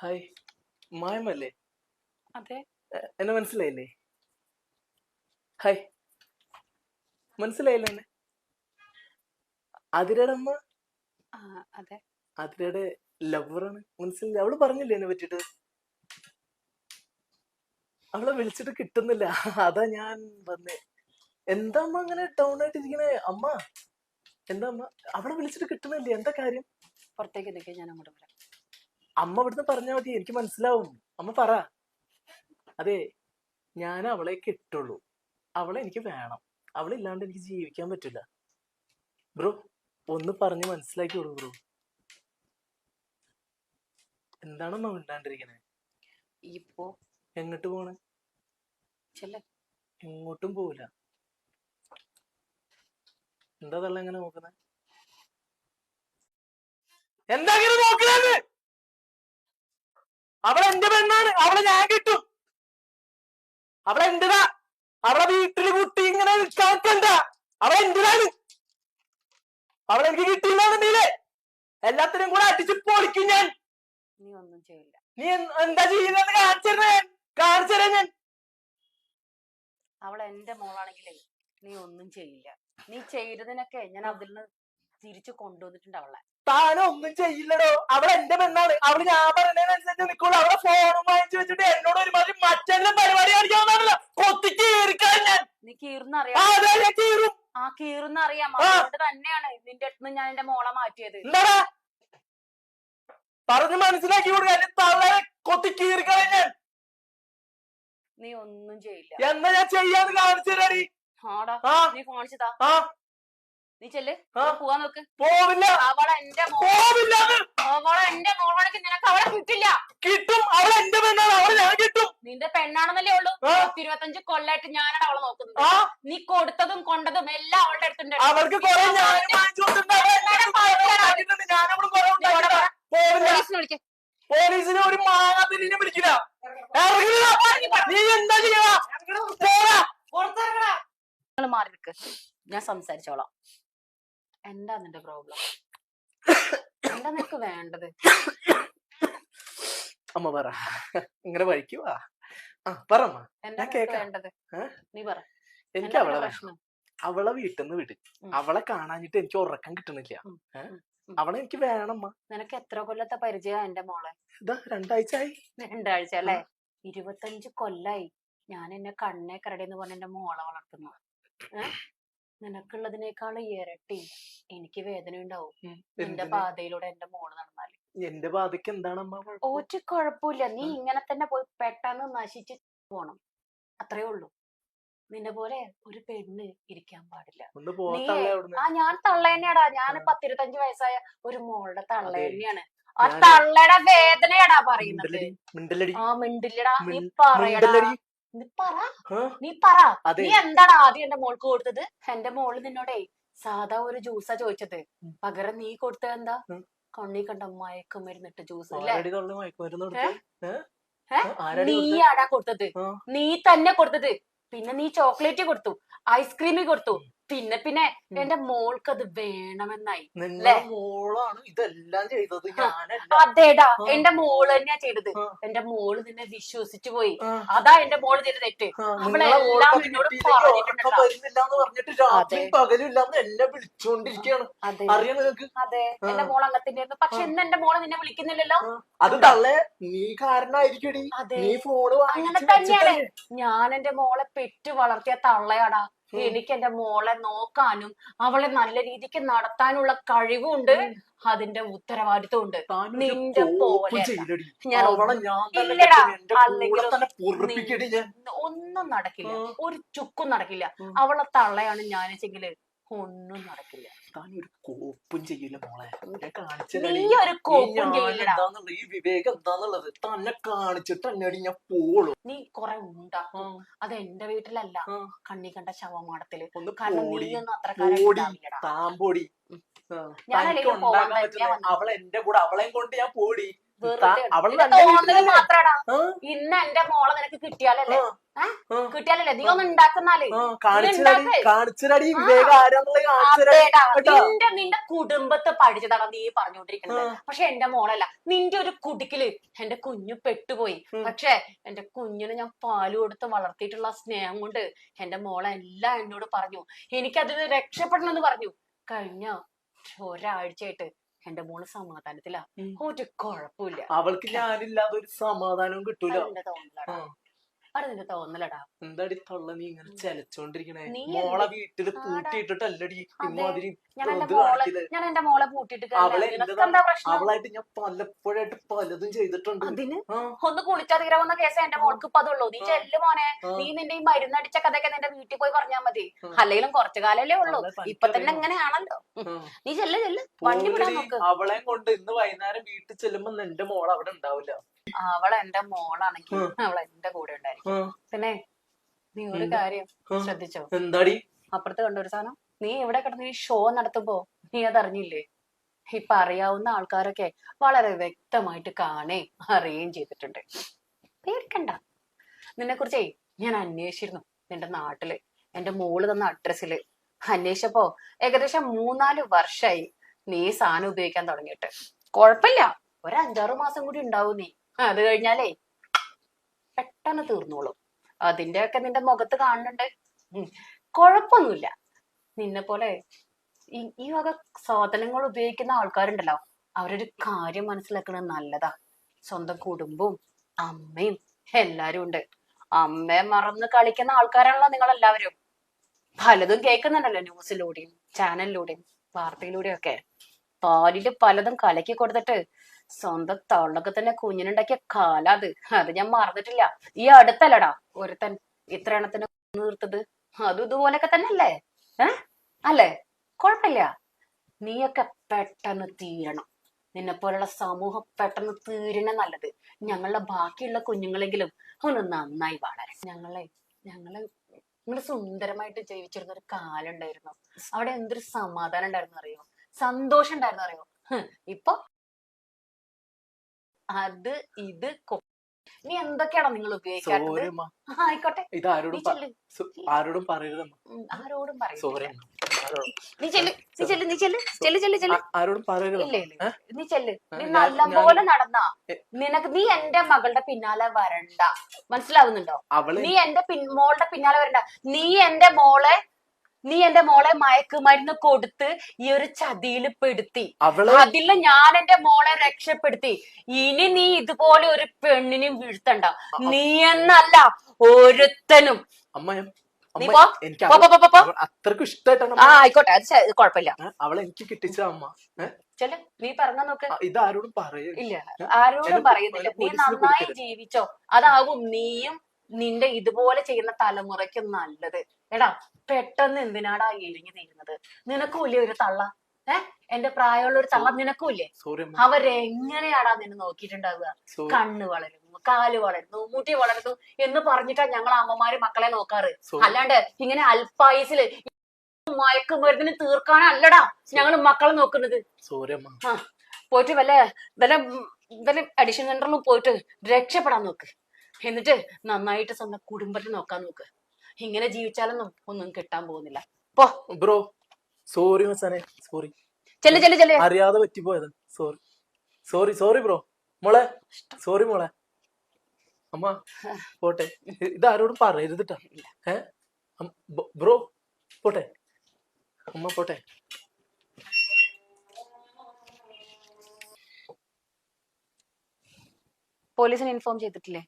Hi മായമല്ലേ? അതെ. എന്നെ മനസ്സിലായില്ലേ? ഹായ്. മനസ്സിലായില്ലേ എന്നെ? അതിരയുടെ അമ്മ അതെ. അതിരയുടെ ലവറാണ് മനസ്സിലായി. അവൾ പറഞ്ഞില്ലേ എന്നെ പറ്റിട്ട് അവളെ വിളിച്ചിട്ട് കിട്ടുന്നില്ല. അതാ ഞാൻ വന്നേ. എന്താ അമ്മ അങ്ങനെ ഡൗൺ ആയിട്ട് ഇരിക്കണേ അമ്മ. എന്താ അമ്മ അവളെ വിളിച്ചിട്ട് കിട്ടുന്നില്ലേ? എന്താ കാര്യം? പുറത്തേക്ക് ഞാൻ അങ്ങോട്ട് വരാം. അമ്മ ഇവിടുന്ന് പറഞ്ഞാൽ മതി എനിക്ക് മനസ്സിലാവും. അമ്മ പറ. അതെ ഞാൻ അവളെ കിട്ടുള്ളൂ. അവളെ എനിക്ക് വേണം. അവളില്ലാണ്ട് എനിക്ക് ജീവിക്കാൻ പറ്റില്ല. ബ്രോ ഒന്ന് പറഞ്ഞ് മനസ്സിലാക്കിയോളൂ ബ്രോ. എന്താണോ മിണ്ടാണ്ടിരിക്കണേ? ഇപ്പോ? എങ്ങോട്ട് പോണേ? എങ്ങോട്ടും പോവില്ല. എന്താ തള്ള എങ്ങനെ നോക്കുന്നത് എന്താ ഇങ്ങനെ നോക്കുന്നത് അവളെ എന്റെ പെണ്ണാണ്. അവളെ ഞാൻ കിട്ടും. അവളെ എന്റെതാ അവളെ വീട്ടിൽ കുട്ടി ഇങ്ങനെ നിൽക്കാക്കണ്ട അവളെ എന്റെതാണ് അവളെ എനിക്ക് കിട്ടിയില്ലാന്നുണ്ടെങ്കിലേ എല്ലാത്തിനും കൂടെ അടിച്ച് പൊളിക്കും ഞാൻ. നീ ഒന്നും ചെയ്യില്ല. നീ എന്താ ചെയ്യുന്നത് കാണിച്ചേ കാണിച്ചു തരാം ഞാൻ. അവൾ എന്റെ മോളാണെങ്കിലേ നീ ഒന്നും ചെയ്യില്ല. നീ ചെയ്തതിനൊക്കെ ഞാൻ അതിൽ നിന്ന് തിരിച്ചു കൊണ്ടുവന്നിട്ടുണ്ട് അവളെ താനും ഒന്നും ചെയ്യില്ലടോ. അവൾ എന്റെ പെണ്ണാണ്. അവൾ ഞാൻ പറഞ്ഞതിനനുസരിച്ച് നിൽക്കുള്ളൂ അവളെ ഫോണും വാങ്ങിച്ചു വെച്ചിട്ട് എന്നോട് ഒരുമാതിരി മറ്റെല്ലാം പരിപാടി കാണിക്കാവുന്നതാണല്ലോ കൊത്തി കീറിക്കാൻ ഞാൻ. നീ ആ, കീറുന്നറിയാം അതെ ഞാൻ കീറും. ആ കീറുന്നറിയാം. ആ. അതുകൊണ്ട് തന്നെയാണ് നിന്റെ അടുത്ത് ഞാൻ എന്റെ മോളെ മാറ്റിയത്. എന്താടാ? പറഞ്ഞ് മനസ്സിലാക്കി കൊടുക്കുക എന്റെ കൊത്തി കീറിക്കാൻ ഞാൻ. നീ ഒന്നും ചെയ്യില്ല. എന്നാ ഞാൻ ചെയ്യാന്ന് കാണിച്ചു തരാടി. ആടാ ആ. നീ കാണിച്ചതാ. ആ. നീ ചെല്ല് പോവാൻ നോക്ക് പോവില്ല അവളെ എന്റെ പോവില്ല അവളെ എന്റെ മോളാണെങ്കിൽ നിനക്ക് അവളെ കിട്ടില്ല കിട്ടും അവളെ എന്റെ പെണ്ണാണ് അവളെ ഞാൻ കിട്ടും നിന്റെ പെണ്ണാണെന്നല്ലേ ഉള്ളൂ. ഇരുപത്തഞ്ച് കൊല്ലായിട്ട് ഞാനാണ് അവളെ നോക്കുന്നത് നീ കൊടുത്തതും കൊണ്ടതും എല്ലാം അവളുടെ അടുത്തുണ്ട്. പോവില്ല പോലീസിനെ ഒരു മാങ്ങാതിരിനെ വിളിക്കില്ല. നീ എന്താ ചെയ്യാ മാറി നിൽക്ക് ഞാൻ സംസാരിച്ചോളാം എന്താ നിന്റെ പ്രോബ്ലം എന്താ നിനക്ക് വേണ്ടത്? അമ്മ പറ. ഇങ്ങനെ വഴിക്കുവാ പറമ്മ എന്താ വേണ്ടത്? നീ പറ. എനിക്ക് അവളെ പ്രശ്നം? അവളെ വീട്ടിൽ നിന്ന് വിട് അവളെ കാണാഞ്ഞിട്ട് എനിക്ക് ഉറക്കം കിട്ടണില്ല. അവളെ എനിക്ക് വേണമ്മ നിനക്ക് എത്ര കൊല്ലത്തെ പരിചയം എന്റെ മോളെ? ഇതാ രണ്ടാഴ്ച ആയി രണ്ടാഴ്ച അല്ലേ? ഇരുപത്തഞ്ച് കൊല്ലായി. ഞാൻ എന്നെ കണ്ണേ കരടെന്ന് പറഞ്ഞ എന്റെ മോളെ വളർത്തുന്നു? നിനക്കുള്ളതിനേക്കാൾ ഇരട്ടി എനിക്ക് വേദന ഉണ്ടാവും എന്റെ? പാതയിലൂടെ എന്റെ മോൾ നടന്നാൽ. എന്റെ പാതയ്ക്ക് എന്താണ് ഓറ്റ് കുഴപ്പമില്ല. നീ ഇങ്ങനെ തന്നെ പോയി പെട്ടെന്ന് നശിച്ച് പോണം. അത്രേ ഉള്ളൂ. നിന്നെ പോലെ ഒരു പെണ്ണ് ഇരിക്കാൻ പാടില്ല. ആ ഞാൻ തള്ള തന്നെയാടാ ഞാൻ. പത്തിരുപത്തഞ്ച് വയസ്സായ ഒരു മോളുടെ തള്ള. തന്നെയാണ്. ആ തള്ളേടെ തള്ളയുടെ വേദനയാടാ പറയുന്നത്. ആ മിണ്ടില്ലടാ. നീ പറയടാ. നീ പറ. നീ പറ. നീ എന്താടാ ആദ്യം എന്റെ മോൾക്ക് കൊടുത്തത്? എന്റെ മോൾ നിന്നോടേ സാധാ ഒരു ജ്യൂസാ ചോദിച്ചത്. പകരം നീ കൊടുത്തത് എന്താ. കണ്ണി കണ്ട മയക്കുമരുന്നിട്ട് ജ്യൂസ്? നീയാടാ കൊടുത്തത്. നീ തന്നെ കൊടുത്തത്. പിന്നെ നീ ചോക്ലേറ്റ് കൊടുത്തു. ഐസ്ക്രീമി കൊടുത്തു. പിന്നെ പിന്നെ. എന്റെ മോൾക്ക് അത് വേണമെന്നായി? മോളാണ് ഇതെല്ലാം ചെയ്തത്. അതേടാ. എന്റെ മോൾ തന്നെയാ ചെയ്തത്. എന്റെ മോൾ നിന്നെ വിശ്വസിച്ചു പോയി. അതാ എന്റെ മോൾ ചെയ്ത തെറ്റ്. അവളെല്ലാം എന്നോട് അതെ. എന്റെ മോൾ അങ്ങനത്തെ പക്ഷെ. ഇന്ന് എന്റെ മോൾ നിന്നെ വിളിക്കുന്നില്ലല്ലോ. അത് തള്ളേ നീ ഫോണ് അങ്ങനെ തന്നെയാണ്. ഞാൻ എന്റെ മോളെ പെറ്റു വളർത്തിയ തള്ളയാടാ. എനിക്ക് എന്റെ മോളെ നോക്കാനും അവളെ നല്ല രീതിക്ക് നടത്താനുള്ള കഴിവുണ്ട്. അതിന്റെ ഉത്തരവാദിത്വം ഉണ്ട് നിന്റെ പോലെ ഞാൻ ഇല്ലടാ, ഒന്നും നടക്കില്ല. ഒരു ചുക്കും നടക്കില്ല. അവളെ തള്ളയാണ് ഞാനെച്ചെങ്കിൽ ഒന്നും നടക്കില്ല. താൻ ഒരു കോപ്പും ചെയ്യില്ല മോളെ. ഞാൻ കാണിച്ചു നീ ഒരു കോപ്പും ചെയ്യില്ലടാ എന്താന്നുള്ളത് ഈ വിവേകം എന്താന്നുള്ളത് തന്നെ കാണിച്ചിട്ട് എന്നടി ഞാൻ പോളൂ നീ കൊറേ ഉണ്ടാക്കും. അത് എന്റെ വീട്ടിലല്ല. ആ. കണ്ണി കണ്ട ശവമാടത്തിൽ. ഒന്ന് കാരണം പോടി പോടി താമ്പോടി ഞാൻ തനിക്ക് അല്ലെങ്കിലും ഉണ്ടാക്കാൻ പോവാൻ പറ്റുന്ന തന്നെയാ വന്നത്. അവളെ എന്റെ കൂടെ അവളെയും കൊണ്ട് ഞാൻ പോടി. ഇന്ന് എന്റെ മോളെ നിനക്ക് കിട്ടിയാലല്ലേ? കിട്ടിയാലല്ലേ? നീ ഒന്ന് ഉണ്ടാക്കുന്നാലേ നിന്റെ നിന്റെ കുടുംബത്തെ പഠിച്ചതാണ് നീ പറഞ്ഞുകൊണ്ടിരിക്കുന്നത് ആ. പക്ഷെ എന്റെ മോളല്ല. നിന്റെ ഒരു കുടുക്കിൽ എന്റെ കുഞ്ഞു പെട്ടുപോയി. പക്ഷെ എന്റെ കുഞ്ഞിനെ ഞാൻ പാൽ കൊടുത്ത് വളർത്തിയിട്ടുള്ള സ്നേഹം കൊണ്ട് എന്റെ മോളെ എല്ലാം എന്നോട് പറഞ്ഞു. എനിക്കതിന് രക്ഷപ്പെടണം എന്ന് പറഞ്ഞു. കഴിഞ്ഞ ഒരാഴ്ചയായിട്ട് എന്റെ മോൾ സമാധാനത്തിലാ. ഒരു കുഴപ്പമില്ല. അവൾക്ക് ഞാനില്ലാതെ ഒരു സമാധാനവും കിട്ടൂല. ആ. നിന്റെ തോന്നലടാ. എന്താടി തള്ള നീ ഇങ്ങനെ ചെലച്ചോണ്ടിരിക്കണേ? മോളെ വീട്ടിൽ ആടാ. പൂട്ടിയിട്ടിട്ടല്ലടി ഇമ്മാതിരി ഞാൻ എന്റെ മോളെ പൂട്ടിയിട്ട് അവളായിട്ട് ഞാൻ പലപ്പോഴായിട്ട് പലതും ചെയ്തിട്ടുണ്ട്. അതിന് ഒന്ന് കുളിച്ചാ തീരാവുന്ന കേസ് എന്റെ മോൾക്ക് ഇപ്പൊ അതുള്ളൂ. നീ ചെല്ലു മോനെ. നീ നിന്റെ ഈ മരുന്നടിച്ച കഥയൊക്കെ നിന്റെ വീട്ടിൽ പോയി പറഞ്ഞാൽ മതി. അല്ലെങ്കിലും കുറച്ചു കാലല്ലേ ഉള്ളൂ. ഇപ്പൊ തന്നെ. ഇങ്ങനെയാണല്ലോ നീ ചെല്ല് ചെല്ല്. വണ്ടി വിടാൻ നോക്ക്. അവളെ കൊണ്ട് ഇന്ന് വൈകുന്നേരം വീട്ടിൽ ചെല്ലുമ്പോ നിന്റെ മോൾ അവിടെ ഉണ്ടാവില്ല. അവൾ എന്റെ മോളാണെങ്കിൽ അവൾ അവൾ എന്റെ കൂടെ ഉണ്ടായിരിക്കും. പിന്നെ നീ ഒരു കാര്യം ശ്രദ്ധിച്ചോ? എന്താടി? അപ്പുറത്ത് കണ്ട ഒരു സാധനം. നീ ഇവിടെ കിടന്ന് ഈ ഷോ നടത്തുമ്പോ നീ അതറിഞ്ഞില്ലേ? ഇപ്പൊ അറിയാവുന്ന ആൾക്കാരൊക്കെ വളരെ വ്യക്തമായിട്ട് കാണേ അറിയുകയും ചെയ്തിട്ടുണ്ട്. പേടിക്കണ്ട. നിന്നെ കുറിച്ചേ ഞാൻ അന്വേഷിച്ചിരുന്നു നിന്റെ നാട്ടിൽ. എന്റെ മോൾ തന്ന അഡ്രസ്സിൽ അന്വേഷിച്ചപ്പോ ഏകദേശം മൂന്നാൽ വർഷമായി നീ സാധനം ഉപയോഗിക്കാൻ തുടങ്ങിയിട്ട്. കുഴപ്പമില്ല. ഒരു അഞ്ചാറ് മാസം കൂടി ഉണ്ടാവും നീ. അത് കഴിഞ്ഞാലേ പെട്ടെന്ന് തീർന്നോളും. അതിന്റെ ഒക്കെ നിന്റെ മുഖത്ത് കാണുന്നുണ്ട്. കൊഴപ്പൊന്നുമില്ല നിന്നെ പോലെ ഈ വക സാധനങ്ങൾ ഉപയോഗിക്കുന്ന ആൾക്കാരുണ്ടല്ലോ അവരൊരു കാര്യം മനസ്സിലാക്കുന്നത് നല്ലതാ. സ്വന്തം കുടുംബവും അമ്മയും എല്ലാരും ഉണ്ട്. അമ്മയെ മറന്ന് കളിക്കുന്ന ആൾക്കാരാണല്ലോ നിങ്ങൾ എല്ലാവരും പലതും കേൾക്കുന്നുണ്ടല്ലോ ന്യൂസിലൂടെയും ചാനലിലൂടെയും വാർത്തയിലൂടെയും ഒക്കെ. പാലിൽ പലതും കലക്കി കൊടുത്തിട്ട് സ്വന്തം തള്ളൊക്കെ തന്നെ കുഞ്ഞിനുണ്ടാക്കിയ കാല അത്. ഞാൻ മറന്നിട്ടില്ല. ഈ അടുത്തല്ലടാ ഒരുത്തൻ ഇത്ര എണ്ണത്തിന് നിർത്തത്. അതും ഇതുപോലൊക്കെ തന്നെ അല്ലേ ഏ? അല്ലേ? കുഴപ്പമില്ല. നീയൊക്കെ പെട്ടെന്ന് തീരണം. നിന്നെ പോലുള്ള സമൂഹം പെട്ടെന്ന് തീരണ നല്ലത്. ഞങ്ങളുടെ ബാക്കിയുള്ള കുഞ്ഞുങ്ങളെങ്കിലും ഒന്ന് നന്നായി വളരെ ഞങ്ങളെ ഞങ്ങൾ നിങ്ങൾ സുന്ദരമായിട്ട് ജീവിച്ചിരുന്ന ഒരു കാലം ഉണ്ടായിരുന്നു അവിടെ എന്തൊരു സമാധാനം ഉണ്ടായിരുന്നു അറിയോ? സന്തോഷം ഉണ്ടായിരുന്നു അറിയോ? ഇപ്പൊ അത് ഇത് നീ എന്തൊക്കെയാണോ നിങ്ങൾ സോരമ്മ ആയിക്കോട്ടെ. ഇത് ആരോടും ആരോടും പറയരുതമ്മ ആരോടും പറയരുത്. നീ ചെല്ല് നീ ചെല്ല് നീ ചെല്ല് ചെല്ല് ചെല്ല് ചെല്ല്. ആരോടും പറയരുത് ഇല്ല ഇല്ല നീ ചെല്ല്. നീ ഞാൻ- നല്ല ഞാൻ- പോലെ നടന്നാ നിനക്ക് നീ എന്റെ മകളുടെ പിന്നാലെ വരണ്ട. മനസ്സിലാവുന്നുണ്ടോ? നീ എന്റെ പിൻ മോളുടെ പിന്നാലെ വരണ്ട. നീ എന്റെ മോളെ നീ എന്റെ മോളെ മയക്കുമരുന്ന് കൊടുത്ത് ഈ ഒരു ചതിയിൽ പെടുത്തി. അതിൽ ഞാൻ എന്റെ മോളെ രക്ഷപ്പെടുത്തി. ഇനി നീ ഇതുപോലെ ഒരു പെണ്ണിനും വീഴ്ത്തണ്ട. നീ എന്നല്ല ഒരുത്തനും. അത്രക്കും ഇഷ്ടമായിട്ടാണ് ആ ആയിക്കോട്ടെ. അത് കുഴപ്പമില്ല. അവളെ എനിക്ക് കിട്ടിച്ച അമ്മ. ചെല നീ പറഞ്ഞ നോക്ക്. ഇത് ആരോടും പറയൂ ഇല്ല ആരോടും പറയുന്നില്ല നീ നന്നായി ജീവിച്ചോ. അതാവും നീയും നിന്റെ ഇതുപോലെ ചെയ്യുന്ന തലമുറയ്ക്കും നല്ലത്. എടാ പെട്ടെന്ന് എന്തിനാടാ എരിഞ്ഞു തീരുന്നത് നിനക്കും ഇല്ലേ ഒരു തള്ള? ഏഹ് എന്റെ പ്രായമുള്ള ഒരു തള്ള നിനക്കും ഇല്ലേ സോറി അമ്മ. അവരെങ്ങനെയാടാ നിന്നെ നോക്കിയിട്ടുണ്ടാവുക? കണ്ണ് വളരുന്നു കാൽ വളരുന്നു മുടി വളരുന്നു എന്ന് പറഞ്ഞിട്ടാ ഞങ്ങൾ അമ്മമാര് മക്കളെ നോക്കാറ്. അല്ലാണ്ട് ഇങ്ങനെ അല്പായുസിൽ മയക്കുമരുന്നിന് തീർക്കാനല്ലടാ ഞങ്ങൾ മക്കളെ നോക്കുന്നത്. പോയിട്ട് വല്ല വല്ല വല്ല അഡീഷൻ സെന്ററിലും പോയിട്ട് രക്ഷപ്പെടാൻ നോക്ക്. എന്നിട്ട് നന്നായിട്ട് സ്വന്തം കുടുംബത്തെ നോക്കാൻ നോക്ക്. ഇങ്ങനെ ജീവിച്ചാലൊന്നും ഒന്നും കിട്ടാൻ പോകുന്നില്ല. പോ. ബ്രോ സോറി മസാനെ സോറി ചെല്ല് ചെല്ല് ചെല്ല്. അറിയാതെ പറ്റിപ്പോയത് സോറി സോറി സോറി ബ്രോ. മോളെ സോറി മോളെ. അമ്മ പോട്ടെ. ഇത് ആരോടും പറയരുതിട്ടാ ഏ? ബ്രോ പോട്ടെ. അമ്മ പോട്ടെ. പോലീസിനെ ഇൻഫോം ചെയ്തിട്ടില്ലേ.